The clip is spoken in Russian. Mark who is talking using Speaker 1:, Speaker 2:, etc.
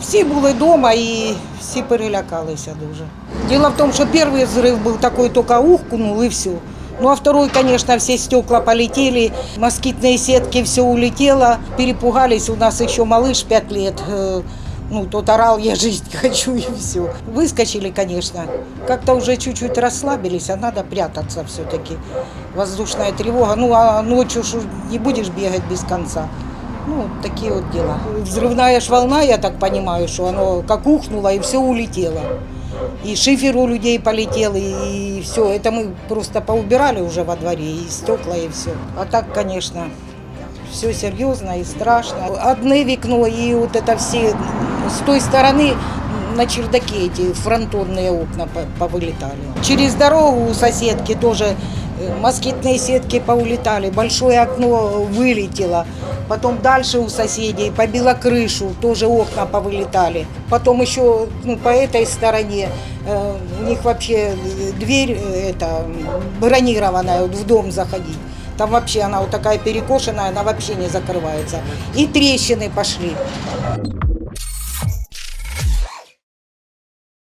Speaker 1: Всі були вдома і всі перелякалися дуже. Дело в том, что первый взрыв был такой, только ухкнул и все. Ну а второй, конечно, все стекла полетели, москитные сетки, все улетело. Перепугались, у нас еще малыш 5 лет. ну, тот орал, я жить хочу и все. Выскочили, конечно. Как-то уже чуть-чуть расслабились, а надо прятаться все-таки. Воздушная тревога. Ну, а ночью не будешь бегать без конца. Ну, такие вот дела. Взрывная ж волна, я так понимаю, что оно как ухнуло и все улетело. И шифер у людей полетел, и, все. Это мы просто поубирали уже во дворе, и стекла, и все. А так, конечно, все серьезно и страшно. Одне вікно, и вот это все с той стороны на чердаке эти фронтонные окна по- повылетали. Через дорогу у соседки тоже э, москитные сетки поулетали, большое окно вылетело. Потом дальше у соседей побило крышу, тоже окна повылетали. Потом еще ну, по этой стороне э, у них вообще дверь э, это, бронированная вот в дом заходить. Там вообще она вот такая перекошенная, она вообще не закрывается. И трещины пошли.